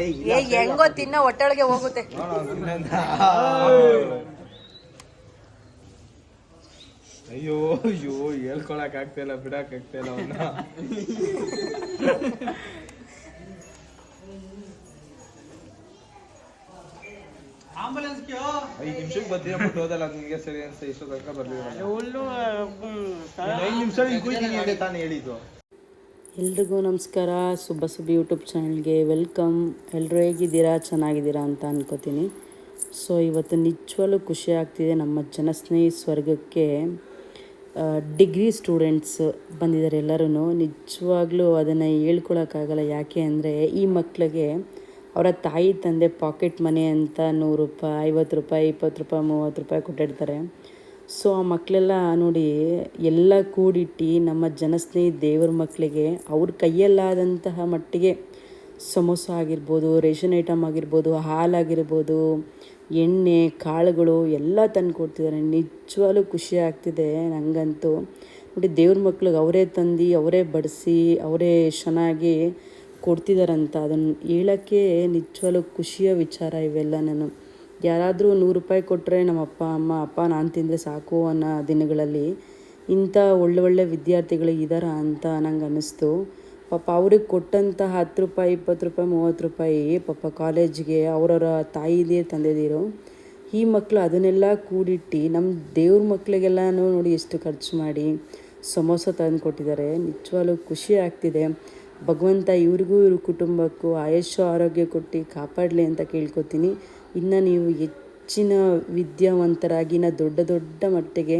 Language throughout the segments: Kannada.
ಏ ಹೆಂಗೋ ತಿನ್ನೋ ಹೊಟ್ಟೆೊಳಗೆ ಹೋಗುತ್ತೆ. ಅಯ್ಯೋ ಅಯ್ಯೋ ಹೇಳ್ಕೊಳಕ್ ಆಗ್ತಾ ಇಲ್ಲ ಬಿಡಕ್ ಆಗ್ತಾ ಇಲ್ಲ ಅವನ್ನ ಐದು ನಿಮಿಷಕ್ಕೆ ಬರ್ತೀನಿ ಬಿಟ್ಟು ಹೋದಲ್ಲ ನಿಮಗೆ ಸರಿ ಅಂತ ಇಷ್ಟು ತನಕ ಬರ್ಲಿಲ್ಲ ಐದು ನಿಮಿಷ ತಾನೇ ಹೇಳಿದ್ದು. ಎಲ್ರಿಗೂ ನಮಸ್ಕಾರ. ಸುಬ್ಬ ಸುಬ್ಬಿ ಯೂಟ್ಯೂಬ್ ಚಾನಲ್ಗೆ ವೆಲ್ಕಮ್. ಎಲ್ಲರೂ ಹೇಗಿದ್ದೀರಾ? ಚೆನ್ನಾಗಿದ್ದೀರಾ ಅಂತ ಅನ್ಕೋತೀನಿ. ಸೊ, ಇವತ್ತು ನಿಜವಾಗ್ಲೂ ಖುಷಿ ಆಗ್ತಿದೆ. ನಮ್ಮ ಜನಸ್ನೇಹಿ ಸ್ವರ್ಗಕ್ಕೆ ಡಿಗ್ರಿ ಸ್ಟೂಡೆಂಟ್ಸ್ ಬಂದಿದ್ದಾರೆ ಎಲ್ಲರೂ ನಿಜವಾಗ್ಲೂ ಅದನ್ನು ಹೇಳ್ಕೊಳೋಕ್ಕಾಗಲ್ಲ. ಯಾಕೆ ಅಂದರೆ, ಈ ಮಕ್ಕಳಿಗೆ ಅವರ ತಾಯಿ ತಂದೆ ಪಾಕೆಟ್ ಮನಿ ಅಂತ ನೂರು ರೂಪಾಯಿ, ಐವತ್ತು ರೂಪಾಯಿ, ಇಪ್ಪತ್ತು ರೂಪಾಯಿ, ಮೂವತ್ತು ರೂಪಾಯಿ ಕೊಟ್ಟಿರ್ತಾರೆ. ಸೊ ಆ ಮಕ್ಕಳೆಲ್ಲ ನೋಡಿ ಎಲ್ಲ ಕೂಡಿಟ್ಟು ನಮ್ಮ ಜನಸ್ನೇಹಿ ದೇವ್ರ ಮಕ್ಕಳಿಗೆ ಅವ್ರ ಕೈಯಲ್ಲಾದಂತಹ ಮಟ್ಟಿಗೆ ಸಮೋಸ ಆಗಿರ್ಬೋದು, ರೇಷನ್ ಐಟಮ್ ಆಗಿರ್ಬೋದು, ಹಾಲಾಗಿರ್ಬೋದು, ಎಣ್ಣೆ, ಕಾಳುಗಳು ಎಲ್ಲ ತಂದು ಕೊಡ್ತಿದ್ದಾರೆ. ನಿಜವಾಗ್ಲೂ ಖುಷಿ ಆಗ್ತಿದೆ ನನಗಂತೂ ನೋಡಿ ದೇವ್ರ ಮಕ್ಳಿಗೆ ಅವರೇ ತಂದು, ಅವರೇ ಬಡಿಸಿ, ಅವರೇ ಚೆನ್ನಾಗಿ ಕೊಡ್ತಿದ್ದಾರಂತ ಅದನ್ನು ಹೇಳೋಕ್ಕೆ ನಿಜವಾಗ್ಲೂ ಖುಷಿಯ ವಿಚಾರ ಇವೆಲ್ಲ ನಾನು. ಯಾರಾದರೂ ನೂರು ರೂಪಾಯಿ ಕೊಟ್ಟರೆ ನಮ್ಮ ಅಪ್ಪ ಅಮ್ಮ, ಅಪ್ಪ ನಾನು ತಿಂದರೆ ಸಾಕು ಅನ್ನೋ ದಿನಗಳಲ್ಲಿ ಇಂಥ ಒಳ್ಳೆ ಒಳ್ಳೆ ವಿದ್ಯಾರ್ಥಿಗಳು ಇದ್ದಾರ ಅಂತ ನಂಗೆ ಅನ್ನಿಸ್ತು. ಪಾಪ ಅವ್ರಿಗೆ ಕೊಟ್ಟಂತಹ ಹತ್ತು ರೂಪಾಯಿ, ಇಪ್ಪತ್ತು ರೂಪಾಯಿ, ಮೂವತ್ತು ರೂಪಾಯಿ ಪಾಪ ಕಾಲೇಜ್ಗೆ ಅವರವರ ತಾಯಿದೇ ತಂದೆದಿರು. ಈ ಮಕ್ಕಳು ಅದನ್ನೆಲ್ಲ ಕೂಡಿಟ್ಟು ನಮ್ಮ ದೇವ್ರ ಮಕ್ಕಳಿಗೆಲ್ಲನೂ ನೋಡಿ ಎಷ್ಟು ಖರ್ಚು ಮಾಡಿ ಸಮೋಸ ತಂದು ಕೊಟ್ಟಿದ್ದಾರೆ. ನಿಜವಾಗ್ಲೂ ಖುಷಿ ಆಗ್ತಿದೆ. ಭಗವಂತ ಇವ್ರಿಗೂ ಇವ್ರ ಕುಟುಂಬಕ್ಕೂ ಆಯುಷ್ಯ ಆರೋಗ್ಯ ಕೊಟ್ಟು ಕಾಪಾಡಲಿ ಅಂತ ಕೇಳ್ಕೊತೀನಿ. ಇನ್ನು ನೀವು ಹೆಚ್ಚಿನ ವಿದ್ಯಾವಂತರಾಗಿ ಇನ್ನು ದೊಡ್ಡ ದೊಡ್ಡ ಮಟ್ಟಿಗೆ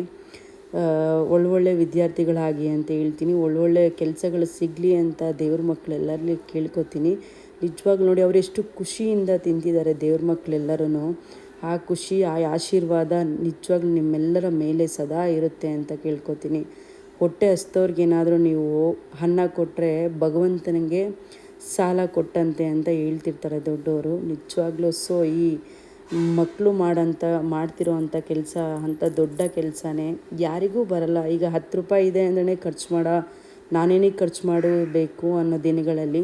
ಒಳ್ಳೊಳ್ಳೆ ವಿದ್ಯಾರ್ಥಿಗಳಾಗಿ ಅಂತ ಹೇಳ್ತೀನಿ. ಒಳ್ಳೊಳ್ಳೆ ಕೆಲಸಗಳು ಸಿಗಲಿ ಅಂತ ದೇವ್ರ ಮಕ್ಕಳೆಲ್ಲರಲ್ಲಿ ಕೇಳ್ಕೊತೀನಿ. ನಿಜವಾಗ್ಲೂ ನೋಡಿ, ಅವರು ಎಷ್ಟು ಖುಷಿಯಿಂದ ತಿಂತಿದ್ದಾರೆ ದೇವ್ರ ಮಕ್ಕಳೆಲ್ಲರೂ ಆ ಖುಷಿ, ಆ ಆಶೀರ್ವಾದ ನಿಜವಾಗ್ಲೂ ನಿಮ್ಮೆಲ್ಲರ ಮೇಲೆ ಸದಾ ಇರುತ್ತೆ ಅಂತ ಕೇಳ್ಕೊತೀನಿ. ಹೊಟ್ಟೆ ಹಸ್ತವ್ರಿಗೇನಾದರೂ ನೀವು ಅನ್ನ ಕೊಟ್ಟರೆ ಭಗವಂತನಿಗೆ ಸಾಲ ಕೊಟ್ಟಂತೆ ಅಂತ ಹೇಳ್ತಿರ್ತಾರೆ ದೊಡ್ಡವರು. ನಿಜವಾಗ್ಲೂ ಸೊ, ಈ ಮಕ್ಕಳು ಮಾಡೋಂಥ ಮಾಡ್ತಿರೋ ಅಂಥ ಕೆಲಸ ಅಂಥ ದೊಡ್ಡ ಕೆಲಸನೇ. ಯಾರಿಗೂ ಬರಲ್ಲ. ಈಗ ಹತ್ತು ರೂಪಾಯಿ ಇದೆ ಅಂದ್ರೆ ಖರ್ಚು ಮಾಡ, ನಾನೇನಿಗೆ ಖರ್ಚು ಮಾಡಬೇಕು ಅನ್ನೋ ದಿನಗಳಲ್ಲಿ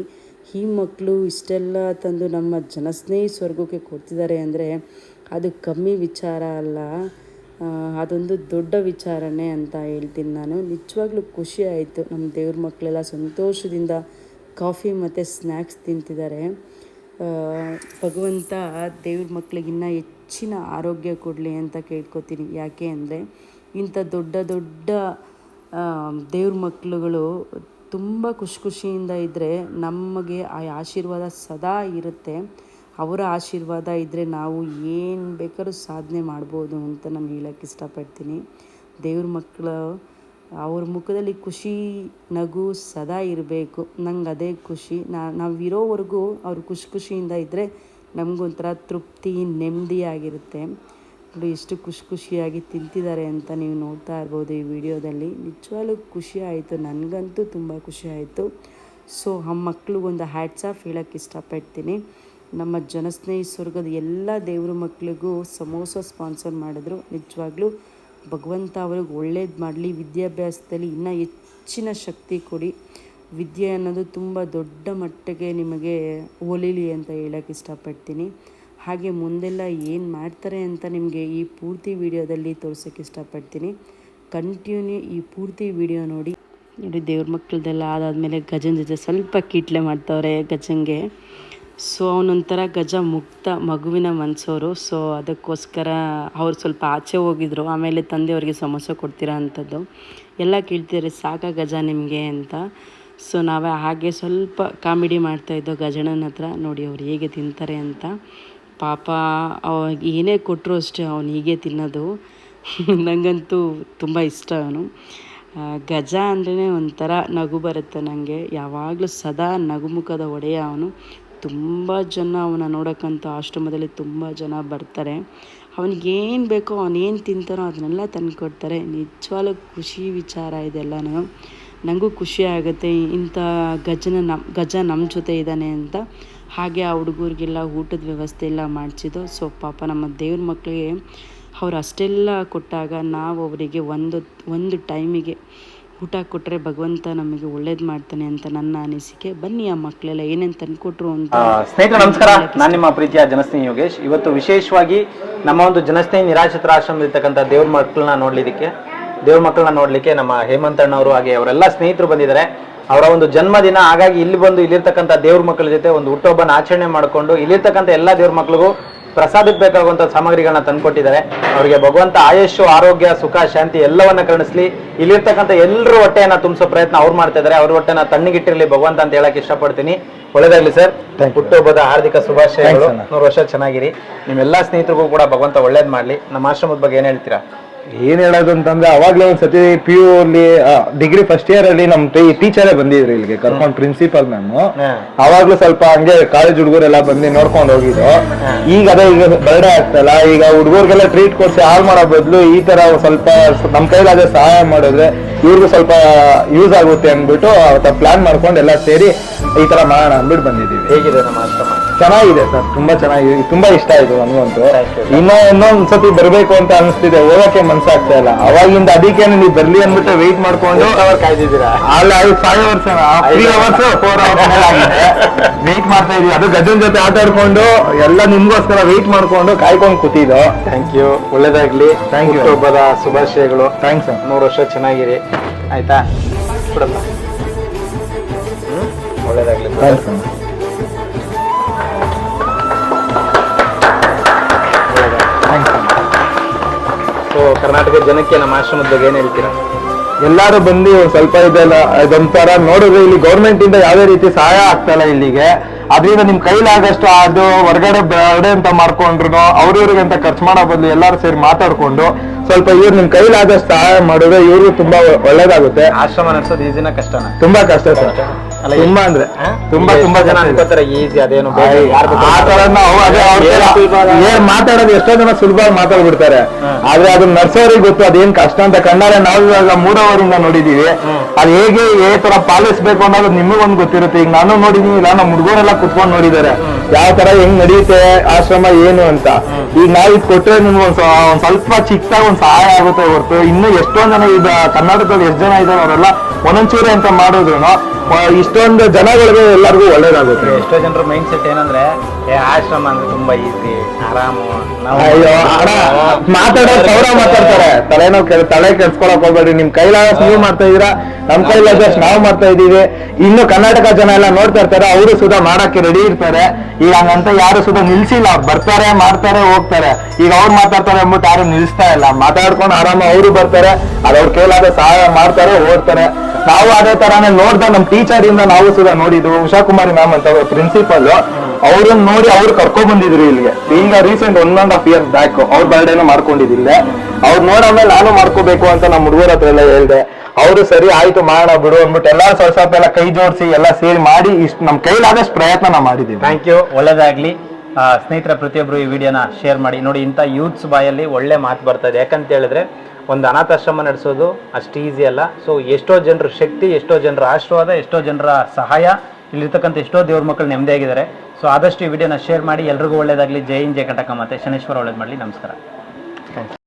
ಈ ಮಕ್ಕಳು ಇಷ್ಟೆಲ್ಲ ತಂದು ನಮ್ಮ ಜನಸ್ನೇಹಿ ಸ್ವರ್ಗಕ್ಕೆ ಕೊಡ್ತಿದ್ದಾರೆ ಅಂದರೆ ಅದು ಕಮ್ಮಿ ವಿಚಾರ ಅಲ್ಲ. ಅದೊಂದು ದೊಡ್ಡ ವಿಚಾರನೇ ಅಂತ ಹೇಳ್ತೀನಿ ನಾನು. ನಿಜವಾಗ್ಲೂ ಖುಷಿ ಆಯಿತು. ನಮ್ಮ ದೇವ್ರ ಮಕ್ಕಳೆಲ್ಲ ಸಂತೋಷದಿಂದ ಕಾಫಿ ಮತ್ತು ಸ್ನ್ಯಾಕ್ಸ್ ತಿಂತಿದ್ದಾರೆ. ಭಗವಂತ ದೇವ್ರ ಮಕ್ಕಳಿಗೆ ಇನ್ನೂ ಹೆಚ್ಚಿನ ಆರೋಗ್ಯ ಕೊಡಲಿ ಅಂತ ಕೇಳ್ಕೊತೀನಿ. ಯಾಕೆ ಅಂದರೆ ಇಂಥ ದೊಡ್ಡ ದೊಡ್ಡ ದೇವ್ರ ಮಕ್ಕಳುಗಳು ತುಂಬ ಖುಷಿ ಖುಷಿಯಿಂದ ಇದ್ದರೆ ನಮಗೆ ಆ ಆಶೀರ್ವಾದ ಸದಾ ಇರುತ್ತೆ. ಅವರ ಆಶೀರ್ವಾದ ಇದ್ದರೆ ನಾವು ಏನು ಬೇಕಾದ್ರೂ ಸಾಧನೆ ಮಾಡ್ಬೋದು ಅಂತ ನಾನು ಹೇಳೋಕ್ಕೆ ಇಷ್ಟಪಡ್ತೀನಿ. ದೇವ್ರ ಮಕ್ಕಳು ಅವ್ರ ಮುಖದಲ್ಲಿ ಖುಷಿ, ನಗು ಸದಾ ಇರಬೇಕು. ನಂಗೆ ಅದೇ ಖುಷಿ. ನಾವು ಇರೋವರೆಗೂ ಅವ್ರು ಖುಷಿ ಖುಷಿಯಿಂದ ಇದ್ದರೆ ನಮಗೊಂಥರ ತೃಪ್ತಿ ನೆಮ್ಮದಿಯಾಗಿರುತ್ತೆ ನೋಡಿ, ಎಷ್ಟು ಖುಷಿ ಖುಷಿಯಾಗಿ ತಿಂತಿದ್ದಾರೆ ಅಂತ ನೀವು ನೋಡ್ತಾ ಇರ್ಬೋದು ಈ ವಿಡಿಯೋದಲ್ಲಿ. ನಿಜವಾಗ್ಲೂ ಖುಷಿ ಆಯಿತು. ನನಗಂತೂ ತುಂಬ ಖುಷಿ ಆಯಿತು. ಸೊ, ಆ ಮಕ್ಳಿಗೊಂದು ಹ್ಯಾಟ್ಸ್ ಆಫ್ ಹೇಳೋಕ್ಕೆ ಇಷ್ಟಪಡ್ತೀನಿ. ನಮ್ಮ ಜನಸ್ನೇಹಿ ಸ್ವರ್ಗದ ಎಲ್ಲ ದೇವ್ರ ಮಕ್ಕಳಿಗೂ ಸಮೋಸ ಸ್ಪಾನ್ಸರ್ ಮಾಡಿದ್ರು. ನಿಜವಾಗ್ಲೂ ಭಗವಂತ ಅವ್ರಿಗೆ ಒಳ್ಳೇದು ಮಾಡಲಿ, ವಿದ್ಯಾಭ್ಯಾಸದಲ್ಲಿ ಇನ್ನೂ ಹೆಚ್ಚಿನ ಶಕ್ತಿ ಕೊಡಿ. ವಿದ್ಯೆ ಅನ್ನೋದು ತುಂಬ ದೊಡ್ಡ ಮಟ್ಟಿಗೆ ನಿಮಗೆ ಒಲಿಲಿ ಅಂತ ಹೇಳೋಕ್ಕೆ ಇಷ್ಟಪಡ್ತೀನಿ. ಹಾಗೆ ಮುಂದೆಲ್ಲ ಏನು ಮಾಡ್ತಾರೆ ಅಂತ ನಿಮಗೆ ಈ ಪೂರ್ತಿ ವಿಡಿಯೋದಲ್ಲಿ ತೋರ್ಸೋಕ್ಕೆ ಇಷ್ಟಪಡ್ತೀನಿ. ಕಂಟಿನ್ಯೂ ಈ ಪೂರ್ತಿ ವಿಡಿಯೋ ನೋಡಿ. ನೋಡಿ, ದೇವ್ರ ಮಕ್ಕಳದೆಲ್ಲ ಅದಾದಮೇಲೆ ಗಜನ್ ಜೊತೆ ಸ್ವಲ್ಪ ಕಿಟ್ಲೆ ಮಾಡ್ತವ್ರೆ ಗಜಂಗೆ ಸೊ ಅವನೊಂಥರ ಗಜ ಮುಕ್ತ ಮಗುವಿನ ಮನಸ್ಸವರು ಸೊ ಅದಕ್ಕೋಸ್ಕರ ಅವ್ರು ಸ್ವಲ್ಪ ಆಚೆ ಹೋಗಿದ್ರು. ಆಮೇಲೆ ತಂದೆಯವರಿಗೆ ಸಮಸ್ಯೆ ಕೊಡ್ತೀರಾ ಅಂಥದ್ದು ಎಲ್ಲ ಕೇಳ್ತಿದ್ರೆ, ಸಾಕ ಗಜ ನಿಮಗೆ ಅಂತ. ಸೊ ನಾವೇ ಹಾಗೆ ಸ್ವಲ್ಪ ಕಾಮಿಡಿ ಮಾಡ್ತಾಯಿದ್ದೋ ಗಜಣ್ಣನ ಹತ್ರ, ನೋಡಿ, ಅವ್ರು ಹೇಗೆ ತಿಂತಾರೆ ಅಂತ. ಪಾಪ ಅವ ಏನೇ ಕೊಟ್ಟರು ಅಷ್ಟೇ ಅವನು ಹೀಗೆ ತಿನ್ನೋದು. ನನಗಂತೂ ತುಂಬ ಇಷ್ಟ ಅವನು. ಗಜ ಅಂದ್ರೇ ಒಂಥರ ನಗು ಬರುತ್ತೆ ನನಗೆ ಯಾವಾಗಲೂ ಸದಾ ನಗುಮುಖದ ಒಡೆಯ ಅವನು. ತುಂಬ ಜನ ಅವನ ನೋಡೋಕ್ಕಂತ ಆಶ್ರಮದಲ್ಲಿ ತುಂಬ ಜನ ಬರ್ತಾರೆ. ಅವನಿಗೇನು ಬೇಕೋ ಅವನೇನು ತಿಂತಾನೋ ಅದನ್ನೆಲ್ಲ ತಂದು ಕೊಡ್ತಾರೆ ನಿಜವಾಗ್ಲೂ ಖುಷಿ ವಿಚಾರ ಇದೆಲ್ಲನೂ. ನನಗೂ ಖುಷಿ ಆಗುತ್ತೆ. ಇಂಥ ಗಜನ ನಮ್ಮ ಗಜ ನಮ್ಮ ಜೊತೆ ಇದ್ದಾನೆ ಅಂತ. ಹಾಗೆ ಆ ಹುಡುಗರಿಗೆಲ್ಲ ಊಟದ ವ್ಯವಸ್ಥೆ ಎಲ್ಲ ಮಾಡಿಸಿದ್ದು. ಸೊ, ಪಾಪ ನಮ್ಮ ದೇವ್ರ ಮಕ್ಕಳಿಗೆ ಅವ್ರು ಅಷ್ಟೆಲ್ಲ ಕೊಟ್ಟಾಗ ನಾವು ಅವರಿಗೆ ಒಂದು ಒಂದು ಟೈಮಿಗೆ ಊಟ ಕೊಟ್ರೆ ಭಗವಂತ ನಮಗೆ ಒಳ್ಳೇದು ಮಾಡ್ತಾನೆ ಅಂತ ನನ್ನ ಅನಿಸಿಕೆ. ಬನ್ನಿ ಆ ಮಕ್ಕಳೆಲ್ಲ ಏನೇನ್ ತಂದ್ಕೊಟ್ರು ಅಂತ ಸ್ನೇಹಿತರ, ನಮಸ್ಕಾರ. ನಾನು ನಿಮ್ಮ ಪ್ರೀತಿಯ ಜನಸ್ನೇಹಿ ಯೋಗೇಶ್. ಇವತ್ತು ವಿಶೇಷವಾಗಿ ನಮ್ಮ ಒಂದು ಜನಸ್ನೇಹಿ ನಿರಾಶ್ರಿತರ ಆಶ್ರಮದಲ್ಲಿರ್ತಕ್ಕಂಥ ದೇವ್ರ ಮಕ್ಕಳನ್ನ ನೋಡ್ಲಿಕ್ಕೆ, ದೇವ್ರ ಮಕ್ಕಳನ್ನ ನೋಡ್ಲಿಕ್ಕೆ ನಮ್ಮ ಹೇಮಂತ್ ಅಣ್ಣವರು ಹಾಗೆ ಅವರೆಲ್ಲ ಸ್ನೇಹಿತರು ಬಂದಿದ್ದಾರೆ. ಅವರ ಒಂದು ಜನ್ಮದಿನ, ಹಾಗಾಗಿ ಇಲ್ಲಿ ಬಂದು ಇಲ್ಲಿರ್ತಕ್ಕಂಥ ದೇವ್ರ ಮಕ್ಕಳ ಜೊತೆ ಒಂದು ಹುಟ್ಟುಹಬ್ಬನ ಆಚರಣೆ ಮಾಡಿಕೊಂಡು ಇಲ್ಲಿರ್ತಕ್ಕಂಥ ಎಲ್ಲ ದೇವ್ರ ಮಕ್ಳಿಗೂ ಪ್ರಸಾದಕ್ಕೆ ಬೇಕಾಗುವಂತ ಸಾಮಗ್ರಿಗಳನ್ನ ತಂದ್ಕೊಟ್ಟಿದ್ದಾರೆ. ಅವರಿಗೆ ಭಗವಂತ ಆಯುಷು ಆರೋಗ್ಯ ಸುಖ ಶಾಂತಿ ಎಲ್ಲವನ್ನ ಕರುಣಿಸ್ಲಿ. ಇಲ್ಲಿರ್ತಕ್ಕಂಥ ಎಲ್ಲರೂ ಹೊಟ್ಟೆಯನ್ನ ತುಂಬಿಸೋ ಪ್ರಯತ್ನ ಅವ್ರು ಮಾಡ್ತಾ ಇದ್ದಾರೆ ಅವ್ರ ಹೊಟ್ಟೆನ ತಣ್ಣಗಿಟ್ಟಿರ್ಲಿ ಭಗವಂತ ಅಂತ ಹೇಳಕ್ ಇಷ್ಟಪಡ್ತೀನಿ. ಒಳ್ಳೇದಾಗ್ಲಿ ಸರ್. ಹುಟ್ಟುಹಬ್ಬದ ಹಾರ್ದಿಕ ಶುಭಾಶಯಗಳು. ನೂರು ವರ್ಷ ಚೆನ್ನಾಗಿರಿ. ನಿಮ್ಮೆಲ್ಲಾ ಸ್ನೇಹಿತರಿಗೂ ಕೂಡ ಭಗವಂತ ಒಳ್ಳೇದ್ ಮಾಡ್ಲಿ. ನಮ್ಮ ಆಶ್ರಮದ ಬಗ್ಗೆ ಏನ್ ಹೇಳ್ತೀರಾ? ಏನ್ ಹೇಳೋದು ಅಂತಂದ್ರೆ ಅವಾಗ್ಲೇ ಒಂದ್ ಸತಿ ಪಿ ಯು ಅಲ್ಲಿ ಡಿಗ್ರಿ ಫಸ್ಟ್ ಇಯರ್ ಅಲ್ಲಿ ನಮ್ ಟೀಚರೇ ಬಂದಿದ್ರು ಇಲ್ಲಿಗೆ ಕರ್ಕೊಂಡ್ ಪ್ರಿನ್ಸಿಪಲ್ ಮ್ಯಾಮ್ ಅವಾಗ್ಲೂ ಸ್ವಲ್ಪ ಹಂಗೆ ಕಾಲೇಜ್ ಹುಡುಗರೆಲ್ಲ ಬಂದು ನೋಡ್ಕೊಂಡು ಹೋಗಿದ್ರು. ಈಗ ಅದೇ ಈಗ ಬರ್ಡೇ ಆಗ್ತಲ್ಲ ಈಗ ಹುಡುಗರಿಗೆಲ್ಲ ಟ್ರೀಟ್ ಕೊಡ್ಸಿ ಹಾಳು ಮಾಡೋ ಬದಲು ಈ ತರ ಸ್ವಲ್ಪ ನಮ್ ಕೈಲಾದ್ರೆ ಸಹಾಯ ಮಾಡಿದ್ರೆ ಇವ್ರಿಗೂ ಸ್ವಲ್ಪ ಯೂಸ್ ಆಗುತ್ತೆ ಅಂದ್ಬಿಟ್ಟು ಪ್ಲಾನ್ ಮಾಡ್ಕೊಂಡು ಎಲ್ಲ ಸೇರಿ ಈ ತರ ಮಾಡೋಣ ಅಂದ್ಬಿಟ್ಟು ಬಂದಿದ್ದೀವಿ. ಹೇಗಿದೆ ನಮ್ಮ ಆಶ್ರಮ ಚೆನ್ನಾಗಿದೆ ಸರ್ ತುಂಬಾ ಚೆನ್ನಾಗಿದೆ. ತುಂಬಾ ಇಷ್ಟ ಆಯ್ತು ನನಗಂತೂ. ಇನ್ನ you. ಇನ್ನೂ ಇನ್ನೊಂದ್ ಸತಿ ಬರ್ಬೇಕು ಅಂತ ಅನಿಸ್ತಿದೆ ಹೋಗಕ್ಕೆ ಮನ್ಸಾಗ್ತಾ ಇಲ್ಲ. ಅವಾಗಿಂದ ಅದಕ್ಕೆ ನೀವು ಬರ್ಲಿ ಅಂದ್ಬಿಟ್ಟು ವೆಯ್ಟ್ ಮಾಡ್ಕೊಂಡು ಅವ್ರು ಕಾಯ್ದಿದ್ದೀರಾ? ಅಲ್ಲ ಅದು five hours three hours four hours wait ಮಾಡ್ತಾ ಇದೀವಿ ಅದು ಗಜನ್ ಜೊತೆ ಆಟ ಆಡ್ಕೊಂಡು ಎಲ್ಲ ನಿಮ್ಗೋಸ್ಕರ ವೆಯ್ಟ್ ಮಾಡ್ಕೊಂಡು ಕಾಯ್ಕೊಂಡು ಕೂತಿದ್ದು. ಥ್ಯಾಂಕ್ ಯು ಒಳ್ಳೇದಾಗ್ಲಿ. ಥ್ಯಾಂಕ್ ಯು ಹಬ್ಬದ ಶುಭಾಶಯಗಳು. ಥ್ಯಾಂಕ್ಸ್ ಸರ್ ನೂರು ವರ್ಷ ಚೆನ್ನಾಗಿರಿ. ಆಯ್ತಾ? ಬಿಡಮ್ಮ ಹ್ಮ್? ಒಳ್ಳೇದಾಗ್ಲಿ. ಥ್ಯಾಂಕ್ಸ್ ಜನಕ್ಕೆ ನಮ್ಮ ಆಶ್ರಮದ ಬಗ್ಗೆ ಏನ್ ಹೇಳ್ತೀರಾ? ಎಲ್ಲಾರು ಬಂದು ಸ್ವಲ್ಪ ಇದೆಲ್ಲ ಇದೊಂಥರ ನೋಡಿದ್ರೆ ಇಲ್ಲಿ ಗೌರ್ಮೆಂಟ್ ಇಂದ ಯಾವ್ದೇ ರೀತಿ ಸಹಾಯ ಆಗ್ತಾ ಇಲ್ಲ ಇಲ್ಲಿಗೆ. ಅದರಿಂದ ನಿಮ್ ಕೈಲಾಗಷ್ಟು ಅದು ಹೊರಗಡೆ ಬೇಡ ಅಂತ ಮಾಡ್ಕೊಂಡ್ರು ಅವ್ರಿವ್ರಿಗೆ ಅಂತ ಖರ್ಚು ಮಾಡೋ ಬದಲು ಎಲ್ಲಾರು ಸೇರಿ ಮಾತಾಡ್ಕೊಂಡು ಸ್ವಲ್ಪ ಇವ್ರು ನಿಮ್ ಕೈಲಾದಷ್ಟು ಸಹಾಯ ಮಾಡಿದ್ರೆ ಇವ್ರಿಗೂ ತುಂಬಾ ಒಳ್ಳೇದಾಗುತ್ತೆ. ಆಶ್ರಮ ನಡೆಸೋದು ಈಸಿನ ಕಷ್ಟನ? ತುಂಬಾ ಕಷ್ಟ ಸರ್. ತುಂಬಾ ಅಂದ್ರೆ. ತುಂಬಾ ತುಂಬಾ ಜನ ಅನ್ಕೋತಾರೆ ಈಸಿ ಅದೇನು ಏನ್ ಮಾತಾಡೋದು ಎಷ್ಟೋ ಜನ ಸುಲಭವಾಗಿ ಮಾತಾಡ್ಬಿಡ್ತಾರೆ. ಆದ್ರೆ ಅದನ್ನ ನಡ್ಸೋರಿಗೆ ಗೊತ್ತು ಅದೇನ್ ಕಷ್ಟ ಅಂತ ಕಂಡಾರೆ ನಾವು ಇವಾಗ ಮೂರವರಿಂದ ನೋಡಿದೀವಿ. ಅದ್ ಹೇಗೆ ಏ ತರ ಪಾಲಿಸ್ಬೇಕು ಅನ್ನೋದು ನಿಮಗೊಂದು ಗೊತ್ತಿರುತ್ತೆ. ಈಗ ನಾನು ನೋಡಿದೀನಿ ಇಲ್ಲ ನಮ್ಮ ಹುಡುಗರೆಲ್ಲ ಕುತ್ಕೊಂಡು ನೋಡಿದ್ದಾರೆ ಯಾವ ತರ ಹೆಂಗ್ ನಡೆಯುತ್ತೆ ಆಶ್ರಮ ಏನು ಅಂತ. ಈಗ ನಾವ್ ಇದು ಕೊಟ್ಟರೆ ನಿಮ್ಗೆ ಒಂದ್ ಸ್ವಲ್ಪ ಚಿಕ್ಕದಾಗ ಒಂದ್ ಸಹಾಯ ಆಗುತ್ತೆ ಹೊರತು. ಇನ್ನು ಎಷ್ಟೊಂದ್ ಜನ ಈಗ ಕರ್ನಾಟಕದಲ್ಲಿ ಎಷ್ಟು ಜನ ಇದ್ದಾರೆ ಅವರೆಲ್ಲ ಒಂದೊಂಚೂರೆ ಅಂತ ಮಾಡಿದ್ರು ಇಷ್ಟೊಂದು ಜನಗಳಿಗೆ ಎಲ್ಲರಿಗೂ ಒಳ್ಳೇದಾಗುತ್ತೆ. ಎಷ್ಟೋ ಜನರ ಮೈಂಡ್ ಸೆಟ್ ಏನಂದ್ರೆ ಏ ಆಶ್ರಮ ಅಂದ್ರೆ ತುಂಬಾ ಈಸಿ ಆರಾಮು ನಾವು ಅಯ್ಯೋ ಅಣ್ಣ ಮಾತಾಡೋ ಸೌರ ಮಾತಾಡ್ತಾರೆ. ತಲೆನೋ ಕೆಲ್- ತಲೆ ಕೆಡ್ಸ್ಕೊಳಕ್ ಹೋಗ್ಬೇಡ್ರಿ ನಿಮ್ ಕೈಲಾದಷ್ಟು ನೀವು ಮಾಡ್ತಾ ಇದೀರಾ ನಮ್ ಕೈಲಾದಷ್ಟು ನಾವು ಮಾಡ್ತಾ ಇದೀವಿ ಇನ್ನು ಕರ್ನಾಟಕ ಜನ ಎಲ್ಲ ನೋಡ್ತಾ ಇರ್ತಾರೆ ಅವರು ಸುಧಾ ಮಾಡಕ್ಕೆ ರೆಡಿ ಇರ್ತಾರೆ. ಈಗ ಹಂಗಂತ ಯಾರು ಸುಧಾ ನಿಲ್ಸಿಲ್ಲ. ಬರ್ತಾರೆ ಮಾಡ್ತಾರೆ ಹೋಗ್ತಾರೆ. ಈಗ ಅವ್ರು ಮಾತಾಡ್ತಾರೆ ಅಂದ್ಬಿಟ್ಟು ಯಾರು ನಿಲ್ಸ್ತಾ ಇಲ್ಲ. ಮಾತಾಡ್ಕೊಂಡು ಆರಾಮ ಅವರು ಬರ್ತಾರೆ. ಅದ್ ಅವ್ರ ಕೈಲಾದ ಸಹಾಯ ಮಾಡ್ತಾರೆ ಹೋಗ್ತಾರೆ ನಾವು ಅದೇ ತರಾನೇ ನೋಡ್ದ ನಮ್ ಟೀಚರ್ ಇಂದ ನಾವು ಸಹ ನೋಡಿದ್ದು ಉಷಾ ಕುಮಾರಿ ಮ್ಯಾಮ್ ಅಂತ ಪ್ರಿನ್ಸಿಪಲ್ ಅವ್ರನ್ನ ನೋಡಿ ಅವ್ರು ಕರ್ಕೊಂಡ್ ಬಂದಿದ್ರು ಇಲ್ಲಿಗೆ. ಈಗ recent one and half years back ಅವ್ರ ಬರ್ಡೇನ ಮಾಡ್ಕೊಂಡಿದ್ದಿಲ್ಲ ಅವ್ರು ನೋಡಾದ್ಮೇಲೆ ನಾನು ಮಾಡ್ಕೋಬೇಕು ಅಂತ ನಮ್ಮ ಹುಡುಗರ ಹತ್ರ ಎಲ್ಲ ಹೇಳ್ದೆ. ಅವರು ಸರಿ ಆಯ್ತು ಮಾಡೋಣ ಬಿಡು ಅಂದ್ಬಿಟ್ಟು ಎಲ್ಲಾ ಸ್ವಲ್ಪ ಸ್ವಲ್ಪ ಎಲ್ಲ ಕೈ ಜೋಡಿಸಿ ಎಲ್ಲ ಸೇರಿ ಮಾಡಿ ಇಷ್ಟು ನಮ್ ಕೈಲಾದಷ್ಟು ಪ್ರಯತ್ನ ನಾವು ಮಾಡಿದ್ದೀವಿ. ಥ್ಯಾಂಕ್ ಯು ಒಳ್ಳೇದಾಗ್ಲಿ. ಸ್ನೇಹಿತರ ಪ್ರತಿಯೊಬ್ಬರು ಈ ವಿಡಿಯೋನ ಶೇರ್ ಮಾಡಿ. ನೋಡಿ, ಇಂಥ ಯೂತ್ಸ್ ಬಾಯಲ್ಲಿ ಒಳ್ಳೆ ಮಾತು ಬರ್ತದೆ ಯಾಕಂತ ಹೇಳಿದ್ರೆ ಒಂದು ಅನಾಥಾಶ್ರಮ ನಡೆಸೋದು ಅಷ್ಟು ಈಸಿ ಅಲ್ಲ. ಸೊ ಎಷ್ಟೋ ಜನರ ಶಕ್ತಿ, ಎಷ್ಟೋ ಜನರ ಆಶೀರ್ವಾದ, ಎಷ್ಟೋ ಜನರ ಸಹಾಯ, ಇಲ್ಲಿರ್ತಕ್ಕಂಥ ಎಷ್ಟೋ ದೇವ್ರ ಮಕ್ಕಳು ನೆಮ್ಮದಿಯಾಗಿದ್ದಾರೆ. ಸೊ ಆದಷ್ಟು ಈ ವಿಡಿಯೋನ ಶೇರ್ ಮಾಡಿ. ಎಲ್ರಿಗೂ ಒಳ್ಳೇದಾಗಲಿ. ಜೈ ಇನ್ ಜಯ ಕಟಕ ಮತ್ತೆ ಶನೇಶ್ವರ ಒಳ್ಳೇದು ಮಾಡಲಿ. ನಮಸ್ಕಾರ.